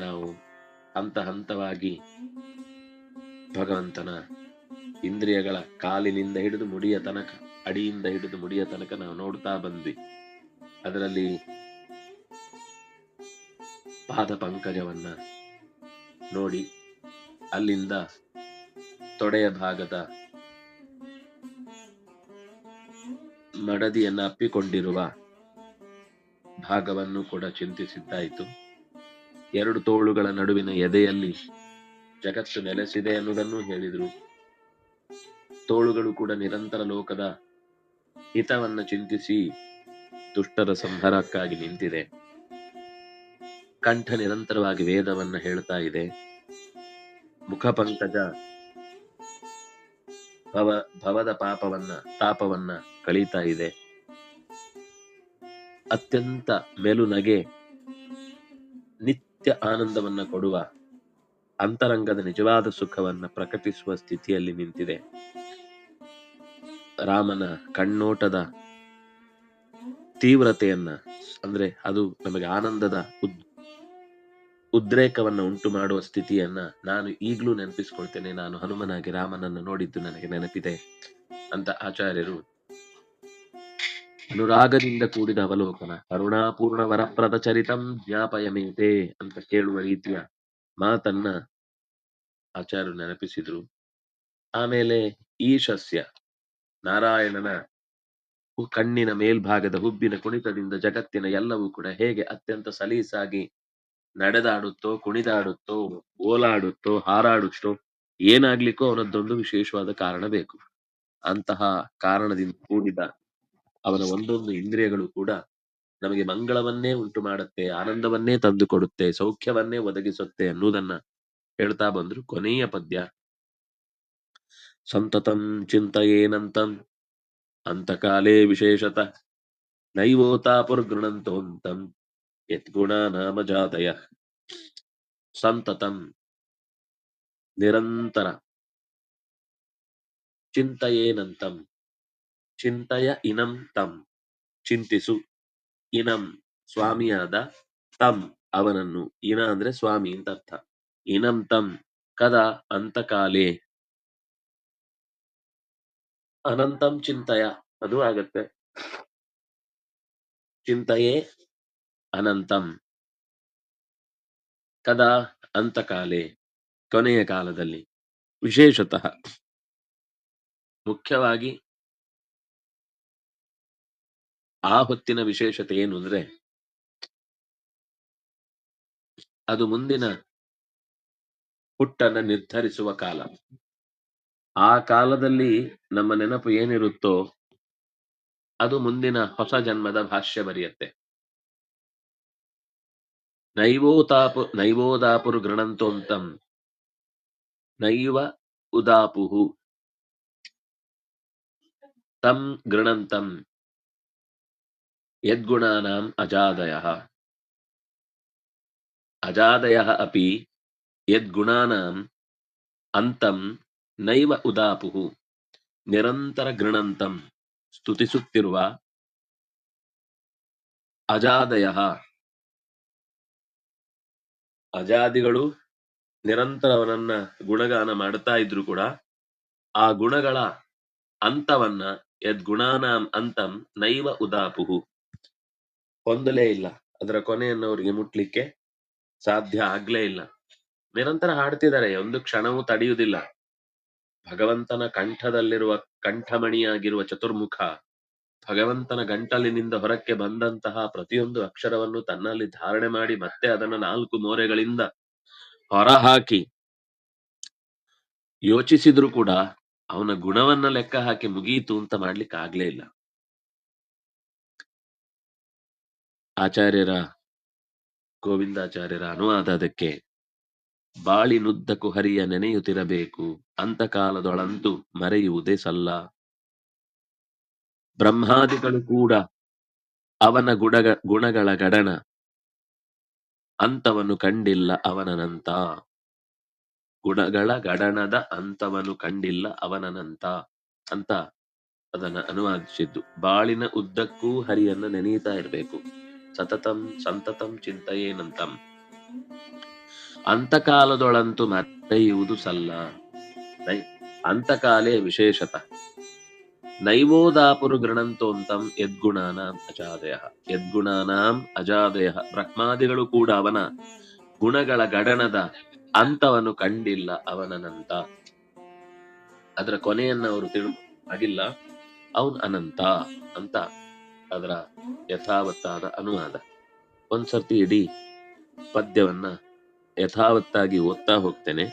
ನಾವು ಹಂತ ಹಂತವಾಗಿ ಭಗವಂತನ ಇಂದ್ರಿಯಗಳ ಕಾಲಿನಿಂದ ಹಿಡಿದು ಮುಡಿಯ ತನಕ, ಅಡಿಯಿಂದ ಹಿಡಿದು ಮುಡಿಯ ತನಕ ನಾವು ನೋಡ್ತಾ ಬಂದ್ವಿ. ಅದರಲ್ಲಿ ಪಾದ ಪಂಕಜವನ್ನ ನೋಡಿ ಅಲ್ಲಿಂದ ತೊಡೆಯ ಭಾಗದ ಮಡದಿಯನ್ನ ಅಪ್ಪಿಕೊಂಡಿರುವ ಭಾಗವನ್ನು ಕೂಡ ಚಿಂತಿಸಿದ್ದಾಯಿತು. ಎರಡು ತೋಳುಗಳ ನಡುವಿನ ಎದೆಯಲ್ಲಿ ಜಗತ್ತು ನೆಲೆಸಿದೆ ಎನ್ನುವುದನ್ನು ಹೇಳಿದರು. ತೋಳುಗಳು ಕೂಡ ನಿರಂತರ ಲೋಕದ ಹಿತವನ್ನ ಚಿಂತಿಸಿ ದುಷ್ಟರ ಸಂಹಾರಕ್ಕಾಗಿ ನಿಂತಿದೆ. ಕಂಠ ನಿರಂತರವಾಗಿ ವೇದವನ್ನ ಹೇಳ್ತಾ ಇದೆ. ಮುಖ ಪಂಕಜ ಭವ ಭವದ ಪಾಪವನ್ನ, ತಾಪವನ್ನ ಕಳೀತಾ ಇದೆ. ಅತ್ಯಂತ ಮೆಲುನಗೆ ನಿತ್ಯ ಆನಂದವನ್ನ ಕೊಡುವ ಅಂತರಂಗದ ನಿಜವಾದ ಸುಖವನ್ನ ಪ್ರಕಟಿಸುವ ಸ್ಥಿತಿಯಲ್ಲಿ ನಿಂತಿದೆ. ರಾಮನ ಕಣ್ಣೋಟದ ತೀವ್ರತೆಯನ್ನ, ಅಂದ್ರೆ ಅದು ನಮಗೆ ಆನಂದದ ಉದ್, ಉದ್ರೇಕವನ್ನ ಉಂಟು ಮಾಡುವ ಸ್ಥಿತಿಯನ್ನ ನಾನು ಈಗಲೂ ನೆನಪಿಸ್ಕೊಳ್ತೇನೆ. ನಾನು ಹನುಮನಾಗಿ ರಾಮನನ್ನು ನೋಡಿದ್ದು ನನಗೆ ನೆನಪಿದೆ ಅಂತ ಆಚಾರ್ಯರು ಅನುರಾಗದಿಂದ ಕೂಡಿದ ಅವಲೋಕನ. ಕರುಣಾಪೂರ್ಣ ವರಪ್ರದ ಚರಿತಂ ಜ್ಞಾಪಯಮೇತೆ ಅಂತ ಕೇಳುವ ರೀತಿಯ ಮಾತನ್ನ ಆಚಾರ್ಯರು ನೆನಪಿಸಿದ್ರು. ಆಮೇಲೆ ಈಶಸ್ಯ ನಾರಾಯಣನ ಕಣ್ಣಿನ ಮೇಲ್ಭಾಗದ ಹುಬ್ಬಿನ ಕುಣಿತದಿಂದ ಜಗತ್ತಿನ ಎಲ್ಲವೂ ಕೂಡ ಹೇಗೆ ಅತ್ಯಂತ ಸಲೀಸಾಗಿ ನಡೆದಾಡುತ್ತೋ, ಕುಣಿದಾಡುತ್ತೋ ಓಲಾಡುತ್ತೋ ಹಾರಾಡುತ್ತೋ, ಏನಾಗ್ಲಿಕ್ಕೋ ಅವನದ್ದೊಂದು ವಿಶೇಷವಾದ ಕಾರಣ ಬೇಕು. ಅಂತಹ ಕಾರಣದಿಂದ ಕೂಡಿದ ಅವನ ಒಂದೊಂದು ಇಂದ್ರಿಯಗಳು ಕೂಡ ನಮಗೆ ಮಂಗಳವನ್ನೇ ಉಂಟು ಮಾಡುತ್ತೆ, ಆನಂದವನ್ನೇ ತಂದು ಕೊಡುತ್ತೆ, ಸೌಖ್ಯವನ್ನೇ ಒದಗಿಸುತ್ತೆ ಅನ್ನುವುದನ್ನ ಹೇಳ್ತಾ ಬಂದ್ರು ಕೊನೆಯ ಪದ್ಯ. ಸಂತತಂ ಚಿಂತಯೇನಂತಂ, ಅಂತಕಾಲೇ ವಿಶೇಷತ ನೈವೋತಾಪುರ್ಗೃಣಂತೋಂತಂ ಯತ್ಗುಣ ನಾಮ ಜಾತಯ. ಸಂತತಂ ನಿರಂತರ, ಚಿಂತಯೇನಂತಂ ಚಿಂತಯ ಇನಂ ತಂ. ಚಿಂತಿಸು. ಇನಂ, ಸ್ವಾಮಿಯಾದ ತಂ. ಅವನನ್ನು ಇನ ಅಂದ್ರೆ ಸ್ವಾಮಿ ಅಂತ ಅರ್ಥ. ಇನಂ ತಂ, ಕದಾ ಅಂತಕಾಲೇ. ಅನಂತಂ ಚಿಂತಯ, ಅದು ಆಗತ್ತೆ. ಚಿಂತೆಯೇ ಅನಂತಂ. ಕದಾ ಅಂತಕಾಲೇ, ಕೊನೆಯ ಕಾಲದಲ್ಲಿ. ವಿಶೇಷತಃ. ಮುಖ್ಯವಾಗಿ ಆ ಹೊತ್ತಿನ ವಿಶೇಷತೆ ಏನು ಅಂದ್ರೆ ಅದು ಮುಂದಿನ ಹುಟ್ಟನ್ನ ನಿರ್ಧರಿಸುವ ಕಾಲ. ಆ ಕಾಲದಲ್ಲಿ ನಮ್ಮ ನೆನಪು ಏನಿರುತ್ತೋ ಅದು ಮುಂದಿನ ಹೊಸ ಜನ್ಮದ ಭಾಷ್ಯ ಬರೆಯತ್ತೆ. ನೈವೋತಾಪು, ನೈವೋದಾಪುರು ಗೃಣಂತೋಂತಂ, ನೈವ ಉದಾಪುಹು, ತಂ ಗೃಣಂತಂ. ಯದ್ಗುಣಾನಾಂ ಅಜಾದಯಃ ಅಜಾದಯಃ ಅಪಿ ಯದ್ಗುಣಾನಾಂ ಅಂತಂ ನೈವ ಉದಾಪುಹು ನಿರಂತರ ಗೃಣಂತಂ ಸ್ತುತಿಸುತ್ತಿರುವ ಅಜಾದಯಃ ಅಜಾದಿಗಳು ನಿರಂತರ ಅವನನ್ನ ಗುಣಗಾನ ಮಾಡ್ತಾ ಇದ್ರು ಕೂಡ ಆ ಗುಣಗಳ ಅಂತವನ್ನ ಯದ್ಗುಣಾನಾಂ ಅಂತಂ ನೈವ ಉದಾಪುಹು ಹೊಂದಲೇ ಇಲ್ಲ. ಅದರ ಕೊನೆಯನ್ನು ಅವರಿಗೆ ಮುಟ್ಲಿಕ್ಕೆ ಸಾಧ್ಯ ಆಗ್ಲೇ ಇಲ್ಲ. ನಿರಂತರ ಹಾಡ್ತಿದ್ದಾರೆ. ಒಂದು ಕ್ಷಣವೂ ತಡೆಯುವುದಿಲ್ಲ. ಭಗವಂತನ ಕಂಠದಲ್ಲಿರುವ ಕಂಠಮಣಿಯಾಗಿರುವ ಚತುರ್ಮುಖ ಭಗವಂತನ ಗಂಟಲಿನಿಂದ ಹೊರಕ್ಕೆ ಬಂದಂತಹ ಪ್ರತಿಯೊಂದು ಅಕ್ಷರವನ್ನು ತನ್ನಲ್ಲಿ ಧಾರಣೆ ಮಾಡಿ ಮತ್ತೆ ಅದನ್ನು ನಾಲ್ಕು ಮೋರೆಗಳಿಂದ ಹೊರಹಾಕಿ ಯೋಚಿಸಿದ್ರು ಕೂಡ ಅವನ ಗುಣವನ್ನ ಲೆಕ್ಕ ಹಾಕಿ ಮುಗಿಯಿತು ಅಂತ ಮಾಡ್ಲಿಕ್ಕೆ ಆಗ್ಲೇ ಇಲ್ಲ. ಆಚಾರ್ಯರ, ಗೋವಿಂದಾಚಾರ್ಯರ ಅನುವಾದ ಅದಕ್ಕೆ ಬಾಳಿನುದ್ದಕ್ಕೂ ಹರಿಯ ನೆನೆಯುತ್ತಿರಬೇಕು. ಅಂತಕಾಲದೊಳಂತೂ ಮರೆಯುವುದೇ ಸಲ್ಲ. ಬ್ರಹ್ಮಾದಿಗಳು ಕೂಡ ಅವನ ಗುಣಗ, ಗುಣಗಳ ಗಡಣ ಅಂತವನ್ನು ಕಂಡಿಲ್ಲ ಅವನನಂತ. ಗುಣಗಳ ಗಡಣದ ಅಂತವನು ಕಂಡಿಲ್ಲ ಅವನನಂತ. ಅಂತ ಅದನ್ನ ಅನುವಾದಿಸಿದ್ದು. ಬಾಳಿನ ಉದ್ದಕ್ಕೂ ಹರಿಯನ್ನ ನೆನೆಯುತ್ತಾ ಇರಬೇಕು. ಸತತಂ ಸಂತತಂ ಚಿಂತೆಯೇನಂತಂ. ಅಂತಕಾಲದೊಳಂತು ಮರೆಯುವುದು ಸಲ್ಲ. ಅಂತಕಾಲೇ ವಿಶೇಷತ. ನೈವೋದಾಪುರು ಗೃಣಂತೋಂತಂ ಯದ್ಗುಣಾನಾಂ ಅಜಾದಯ. ಯದ್ಗುಣಾನಾಂ ಅಜಾದಯ. ಬ್ರಹ್ಮಾದಿಗಳು ಕೂಡ ಅವನ ಗುಣಗಳ ಗಡನದ ಅಂತವನ್ನು ಕಂಡಿಲ್ಲ ಅವನನಂತ. ಅದರ ಕೊನೆಯನ್ನ ಅವರು ತಿಳು ಆಗಿಲ್ಲ. ಅವನ್ ಅನಂತ ಅಂತ ಅದರ ಯಥಾವತ್ತಾದ ಅನುವಾದ ಒಂದ್ಸರ್ತಿ ಇಡೀ ಪದ್ಯವನ್ನ ಯಥಾವತ್ತಾಗಿ ಓದ್ತಾ ಹೋಗ್ತೇನೆ.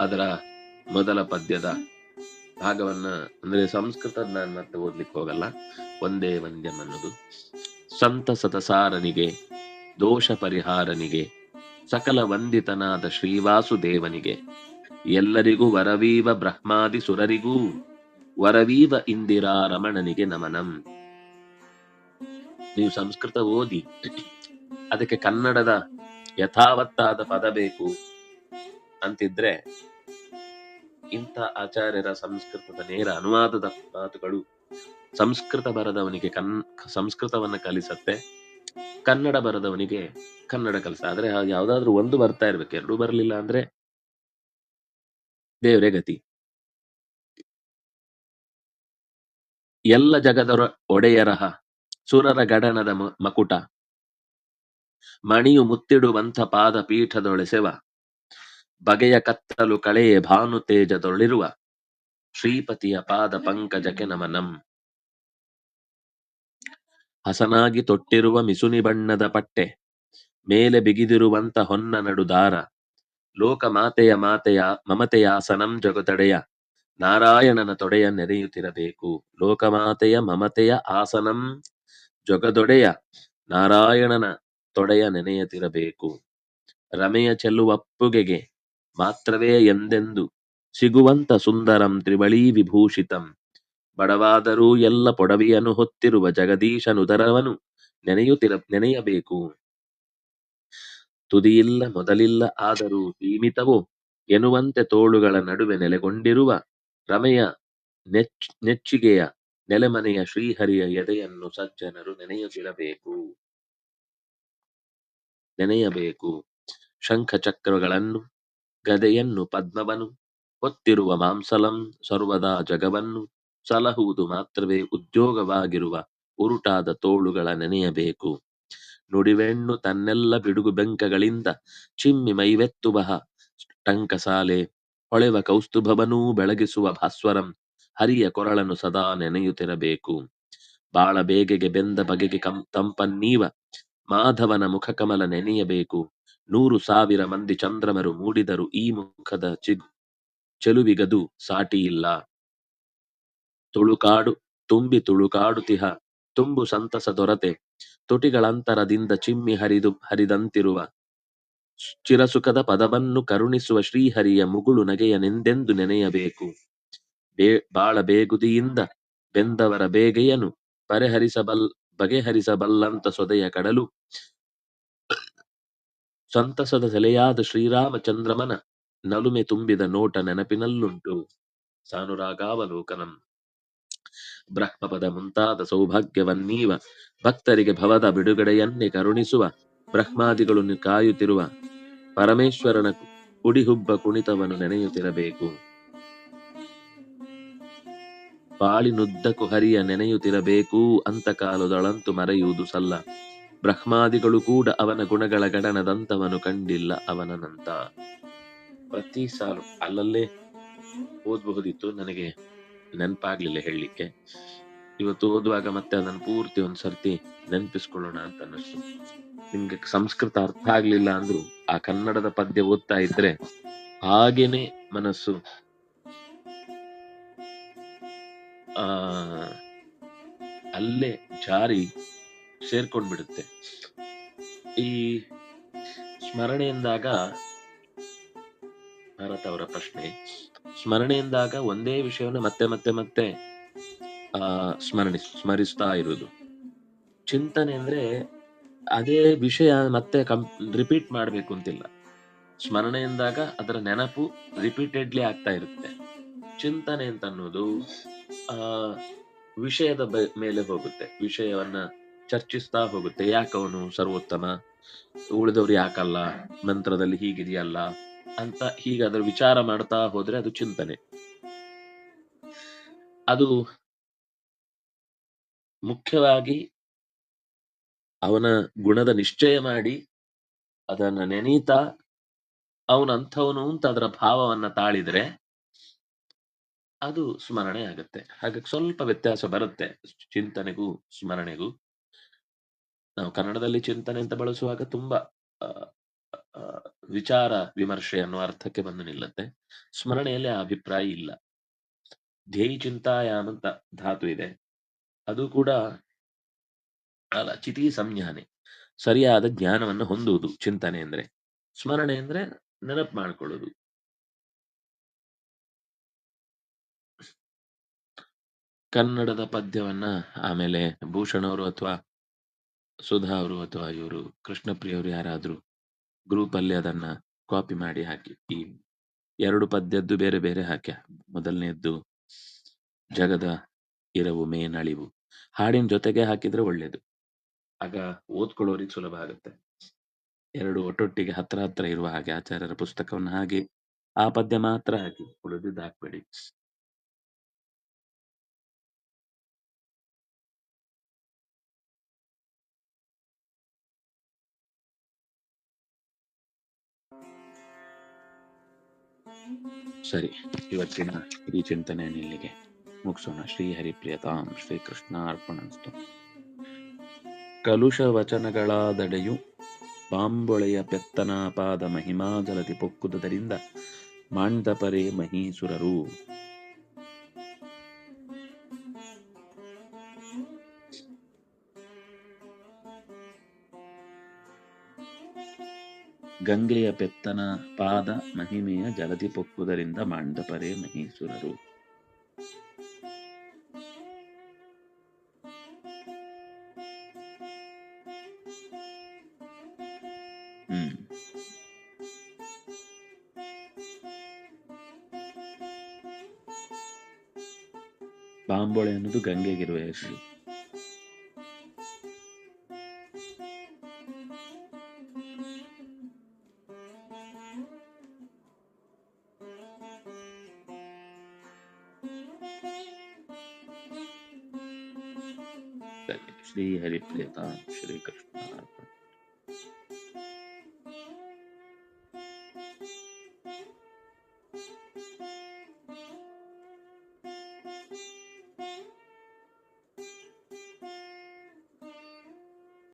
ಅದರ ಮೊದಲ ಪದ್ಯದ ಭಾಗವನ್ನ, ಅಂದ್ರೆ ಸಂಸ್ಕೃತ ನಾನು ಮತ್ತೆ ಓದ್ಲಿಕ್ಕೆ ಹೋಗಲ್ಲ, ಒಂದೇ ವಂದ್ಯಂ ಅನ್ನೋದು. ಸಂತ ಸಾರನಿಗೆ ದೋಷ ಪರಿಹಾರನಿಗೆ, ಸಕಲ ವಂದಿತನಾದ ಶ್ರೀವಾಸುದೇವನಿಗೆ, ಎಲ್ಲರಿಗೂ ವರವೀವ ಬ್ರಹ್ಮಾದಿ ಸುರರಿಗೂ ವರವೀವ ಇಂದಿರಾ ರಮಣನಿಗೆ ನಮನಂ. ನೀವು ಸಂಸ್ಕೃತ ಓದಿ, ಅದಕ್ಕೆ ಕನ್ನಡದ ಯಥಾವತ್ತಾದ ಪದ ಬೇಕು ಅಂತಿದ್ರೆ ಇಂಥ ಆಚಾರ್ಯರ ಸಂಸ್ಕೃತದ ನೇರ ಅನುವಾದದ ಮಾತುಗಳು ಸಂಸ್ಕೃತ ಬರದವನಿಗೆ ಕನ್, ಸಂಸ್ಕೃತವನ್ನ ಕಲಿಸತ್ತೆ, ಕನ್ನಡ ಬರದವನಿಗೆ ಕನ್ನಡ ಕಲಿಸ ಆದ್ರೆ ಯಾವ್ದಾದ್ರು ಒಂದು ಬರ್ತಾ ಇರ್ಬೇಕು, ಎರಡೂ ಬರಲಿಲ್ಲ ಅಂದ್ರೆ ದೇವರೇ ಗತಿ. ಎಲ್ಲ ಜಗದರ ಒಡೆಯರಹ. ಸುರರ ಗಡನದ ಮಕುಟ. ಮಣಿಯು ಮುತ್ತಿಡುವಂಥ ಪಾದ ಪೀಠದೊಳೆಸೆವ ಬಗೆಯ ಕತ್ತಲು ಕಳೆಯೇ ಭಾನು ತೇಜದೊಳಿರುವ. ಶ್ರೀಪತಿಯ ಪಾದ ಪಂಕಜಕ್ಕೆ ನಮನಂ. ಹಸನಾಗಿ ತೊಟ್ಟಿರುವ ಮಿಸುನಿ ಬಣ್ಣದ ಪಟ್ಟೆ. ಮೇಲೆ ಬಿಗಿದಿರುವಂತ ಹೊನ್ನ ನಡುದಾರ. ಲೋಕ ಮಾತೆಯ ಮಾತೆಯ ಮಮತೆಯಾಸನಂ ಜಗತೊಡೆಯ ನಾರಾಯಣನ ತೊಡೆಯ ನೆರೆಯುತ್ತಿರಬೇಕು. ಲೋಕಮಾತೆಯ ಮಮತೆಯ ಆಸನಂ ಜೊಗದೊಡೆಯ ನಾರಾಯಣನ ತೊಡೆಯ ನೆನೆಯುತ್ತಿರಬೇಕು. ರಮೆಯ ಚೆಲ್ಲುವಪ್ಪುಗೆಗೆ ಮಾತ್ರವೇ ಎಂದೆಂದು ಸಿಗುವಂತ ಸುಂದರಂ ತ್ರಿವಳಿ ವಿಭೂಷಿತಂ. ಬಡವಾದರೂ ಎಲ್ಲ ಪೊಡವಿಯನ್ನು ಹೊತ್ತಿರುವ ಜಗದೀಶನುದರವನು ನೆನೆಯುತ್ತಿರ ನೆನೆಯಬೇಕು. ತುದಿಯಿಲ್ಲ ಮೊದಲಿಲ್ಲ ಆದರೂ ಸೀಮಿತವೋ ಎನ್ನುವಂತೆ ತೋಳುಗಳ ನಡುವೆ ನೆಲೆಗೊಂಡಿರುವ ರಮೆಯ ನೆಚ್, ನೆಚ್ಚಿಗೆಯ ನೆಲೆಮನೆಯ ಶ್ರೀಹರಿಯ ಎದೆಯನ್ನು ಸಜ್ಜನರು ನೆನೆಯಬಿಡಬೇಕು ನೆನೆಯಬೇಕು. ಶಂಖ ಚಕ್ರಗಳನ್ನು ಗದೆಯನ್ನು ಪದ್ಮವನು, ಹೊತ್ತಿರುವ ಮಾಂಸಲಂ, ಸರ್ವದಾ ಜಗವನ್ನು, ಸಲಹುವುದು ಮಾತ್ರವೇ ಉದ್ಯೋಗವಾಗಿರುವ ಉರುಟಾದ ತೋಳುಗಳ ನೆನೆಯಬೇಕು. ನುಡಿವೆಣ್ಣು ತನ್ನೆಲ್ಲ ಬಿಡುಗು ಬೆಂಕಗಳಿಂದ ಚಿಮ್ಮಿ ಮೈವೆತ್ತುವ ಟಂಕಸಾಲೆ ಹೊಳೆವ ಕೌಸ್ತುಭವನೂ ಬೆಳಗಿಸುವ ಭಾಸ್ವರಂ, ಹರಿಯ ಕೊರಳನ್ನು ಸದಾ ನೆನೆಯುತ್ತಿರಬೇಕು. ಬಾಳ ಬೇಗೆಗೆ ಬೆಂದ ಬಗೆಗೆ ಕಂ, ತಂಪನ್ನೀವ ಮಾಧವನ ಮುಖಕಮಲ ನೆನೆಯಬೇಕು. ನೂರು ಸಾವಿರ ಮಂದಿ ಚಂದ್ರಮರು ಮೂಡಿದರು ಈ ಮುಖದ ಚಿಗು, ಚೆಲುವಿಗದು ಸಾಟಿಯಿಲ್ಲ. ತುಳುಕಾಡು, ತುಂಬಿ ತುಳುಕಾಡುತಿಹ, ತುಂಬು ಸಂತಸ ದೊರತೆ, ತುಟಿಗಳಂತರದಿಂದ ಚಿಮ್ಮಿ ಹರಿದು, ಹರಿದಂತಿರುವ ಚಿರಸುಖದ ಪದವನ್ನು ಕರುಣಿಸುವ ಶ್ರೀಹರಿಯ ಮುಗುಳು ನಗೆಯನೆಂದೆಂದು ನೆನೆಯಬೇಕು. ಬೇ, ಬಾಳ ಬೇಗುದಿಯಿಂದ ಬೆಂದವರ ಬೇಗೆಯನು ಪರಿಹರಿಸಬಲ್, ಬಗೆಹರಿಸಬಲ್ಲಂತ ಸೊದೆಯ ಕಡಲು. ಸಂತಸದ ಸೆಲೆಯಾದ ಶ್ರೀರಾಮಚಂದ್ರಮನ ನಲುಮೆ ತುಂಬಿದ ನೋಟ ನೆನಪಿನಲ್ಲುಂಟು. ಸಾನುರಾಗಾವಲೋಕನಂ. ಬ್ರಹ್ಮಪದ ಮುಂತಾದ ಸೌಭಾಗ್ಯವನ್ನೀವ ಭಕ್ತರಿಗೆ ಭವದ ಬಿಡುಗಡೆಯನ್ನೇ ಕರುಣಿಸುವ ಬ್ರಹ್ಮಾದಿಗಳನ್ನು ಕಾಯುತ್ತಿರುವ ಪರಮೇಶ್ವರನ ಕುಡಿಹುಬ್ಬ ಕುಣಿತವನ್ನು ನೆನೆಯುತ್ತಿರಬೇಕು. ಬಾಳಿನುದ್ದಕ್ಕೂ ಹರಿಯ ನೆನೆಯುತ್ತಿರಬೇಕು ಅಂತ ಕಾಲದೊಳಂತು ಮರೆಯುವುದು ಸಲ್ಲ. ಬ್ರಹ್ಮಾದಿಗಳು ಕೂಡ ಅವನ ಗುಣಗಳ ಗಡನದಂತವನು ಕಂಡಿಲ್ಲ ಅವನನಂತ ಪ್ರತಿ ಸಾಲು ಅಲ್ಲಲ್ಲೇ ಓದಬಹುದಿತ್ತು ನನಗೆ ನೆನಪಾಗ್ಲಿಲ್ಲ ಹೇಳಲಿಕ್ಕೆ. ಇವತ್ತು ಓದುವಾಗ ಮತ್ತೆ ಅದನ್ನು ಪೂರ್ತಿ ಒಂದ್ ಸರ್ತಿ ನೆನಪಿಸ್ಕೊಳ್ಳೋಣ ಅಂತ ಅನ್ನಿಸ್ತು. ನಿಮ್ಗೆ ಸಂಸ್ಕೃತ ಅರ್ಥ ಆಗ್ಲಿಲ್ಲ ಅಂದ್ರು ಆ ಕನ್ನಡದ ಪದ್ಯ ಓದ್ತಾ ಇದ್ರೆ ಹಾಗೇನೆ ಮನಸ್ಸು. ಆ, ಅಲ್ಲೇ ಜಾರಿ ಸೇರ್ಕೊಂಡ್ಬಿಡುತ್ತೆ. ಈ ಸ್ಮರಣೆ ಎಂದಾಗ ಭಾರತ್ ಅವರ ಪ್ರಶ್ನೆ. ಸ್ಮರಣೆ ಎಂದಾಗ ಒಂದೇ ವಿಷಯವನ್ನು ಮತ್ತೆ ಮತ್ತೆ ಮತ್ತೆ ಆ, ಸ್ಮರಣೆ, ಸ್ಮರಿಸ್ತಾ ಇರುವುದು. ಚಿಂತನೆ ಅಂದ್ರೆ ಅದೇ ವಿಷಯ ಮತ್ತೆ ಕಂ ರಿಪೀಟ್ ಮಾಡ್ಬೇಕು ಅಂತಿಲ್ಲ. ಸ್ಮರಣೆ ಎಂದಾಗ ಅದರ ನೆನಪು ರಿಪೀಟೆಡ್ಲಿ ಆಗ್ತಾ ಇರುತ್ತೆ. ಚಿಂತನೆ ಅಂತ ಅನ್ನೋದು, ಆ, ವಿಷಯದ ಮೇಲೆ ಹೋಗುತ್ತೆ. ವಿಷಯವನ್ನ ಚರ್ಚಿಸ್ತಾ ಹೋಗುತ್ತೆ. ಯಾಕವನು ಸರ್ವೋತ್ತಮ? ಉಳಿದವ್ರು ಯಾಕಲ್ಲ? ಮಂತ್ರದಲ್ಲಿ ಹೀಗಿದೆಯಲ್ಲ? ಅಂತ ಹೀಗೆ ಅದರ ವಿಚಾರ ಮಾಡ್ತಾ ಹೋದ್ರೆ ಅದು ಚಿಂತನೆ. ಅದು ಮುಖ್ಯವಾಗಿ ಅವನ ಗುಣದ ನಿಶ್ಚಯ ಮಾಡಿ ಅದನ್ನ ನೆನೀತಾ ಅವನಂಥವನು ಅಂತ ಅದರ ಭಾವವನ್ನ ತಾಳಿದ್ರೆ ಅದು ಸ್ಮರಣೆ ಆಗುತ್ತೆ. ಹಾಗಾಗಿ ಸ್ವಲ್ಪ ವ್ಯತ್ಯಾಸ ಬರುತ್ತೆ ಚಿಂತನೆಗೂ ಸ್ಮರಣೆಗೂ. ನಾವು ಕನ್ನಡದಲ್ಲಿ ಚಿಂತನೆ ಅಂತ ಬಳಸುವಾಗ ತುಂಬಾ ವಿಚಾರ ವಿಮರ್ಶೆ ಅನ್ನುವ ಅರ್ಥಕ್ಕೆ ಬಂದು ನಿಲ್ಲುತ್ತೆ. ಸ್ಮರಣೆಯಲ್ಲಿ ಆ ಅಭಿಪ್ರಾಯ ಇಲ್ಲ. ಧ್ಯೇಯ ಚಿಂತಾಯ ಅಂತ ಧಾತು ಇದೆ. ಅದು ಕೂಡ ಅಲ್ಲ, ಚಿತಿ ಸಂಜ್ಞಾನೆ. ಸರಿಯಾದ ಜ್ಞಾನವನ್ನು ಹೊಂದುವುದು ಚಿಂತನೆ ಅಂದ್ರೆ. ಸ್ಮರಣೆ ಅಂದ್ರೆ ನೆನಪು ಮಾಡ್ಕೊಳ್ಳೋದು. ಕನ್ನಡದ ಪದ್ಯವನ್ನ ಆಮೇಲೆ ಭೂಷಣ್ ಅವರು ಅಥವಾ ಸುಧಾ ಅವರು ಅಥವಾ ಇವರು ಕೃಷ್ಣಪ್ರಿಯವರು ಯಾರಾದ್ರೂ ಗ್ರೂಪ್ ಅಲ್ಲಿ ಅದನ್ನ ಕಾಪಿ ಮಾಡಿ ಹಾಕಿ, ಈ ಎರಡು ಪದ್ಯದ್ದು ಬೇರೆ ಬೇರೆ ಹಾಕ್ಯ. ಮೊದಲನೇದ್ದು ಜಗದ ಇರವು ಮೇನಳಿವು. ಹಾಡಿನ ಜೊತೆಗೆ ಹಾಕಿದ್ರೆ ಒಳ್ಳೇದು. ಆಗ ಓದ್ಕೊಳ್ಳೋರಿಗೆ ಸುಲಭ ಆಗುತ್ತೆ. ಎರಡು ಒಟ್ಟೊಟ್ಟಿಗೆ ಹತ್ರ ಹತ್ರ ಇರುವ ಹಾಗೆ ಆಚಾರ್ಯರ ಪುಸ್ತಕವನ್ನು ಹಾಗೆ ಆ ಪದ್ಯ ಮಾತ್ರ ಹಾಕಿ ಉಳಿದಿದ್ದು ಹಾಕ್ಬೇಡಿ. ಸರಿ, ಇವತ್ತಿನ ಈ ಚಿಂತನೆ ಇಲ್ಲಿಗೆ ಮುಗಿಸೋಣ. ಶ್ರೀ ಹರಿಪ್ರಿಯತಾಂ ಶ್ರೀ ಕೃಷ್ಣ ಅರ್ಪಣಸ್ತು ಕಲುಷ ವಚನಗಳಾದಡೆಯು ಪಾಂಬೊಳೆಯ ಪೆತ್ತನಾಪಾದ ಮಹಿಮಾ ಜಲತಿ ಪೊಕ್ಕುದರಿಂದ ಮಾಂಡಪರೆ ಮಹೀಸುರರು. ಗಂಗೆಯ ಪೆತ್ತನ ಪಾದ ಮಹಿಮೆಯ ಜಲತಿ ಪೊಕ್ಕುದರಿಂದ ಮಾಂಡಪರೆ ಮಹೀಸುರರು. ಹ್ಮ್ ಪಾಂಬೊಳೆ ಅನ್ನೋದು ಗಂಗೆಗಿರುವ ಹೆಸರು ಸರಿ ಶ್ರೀ ಹರಿಪ್ರಿಯತಾ ಶ್ರೀ ಕೃಷ್ಣ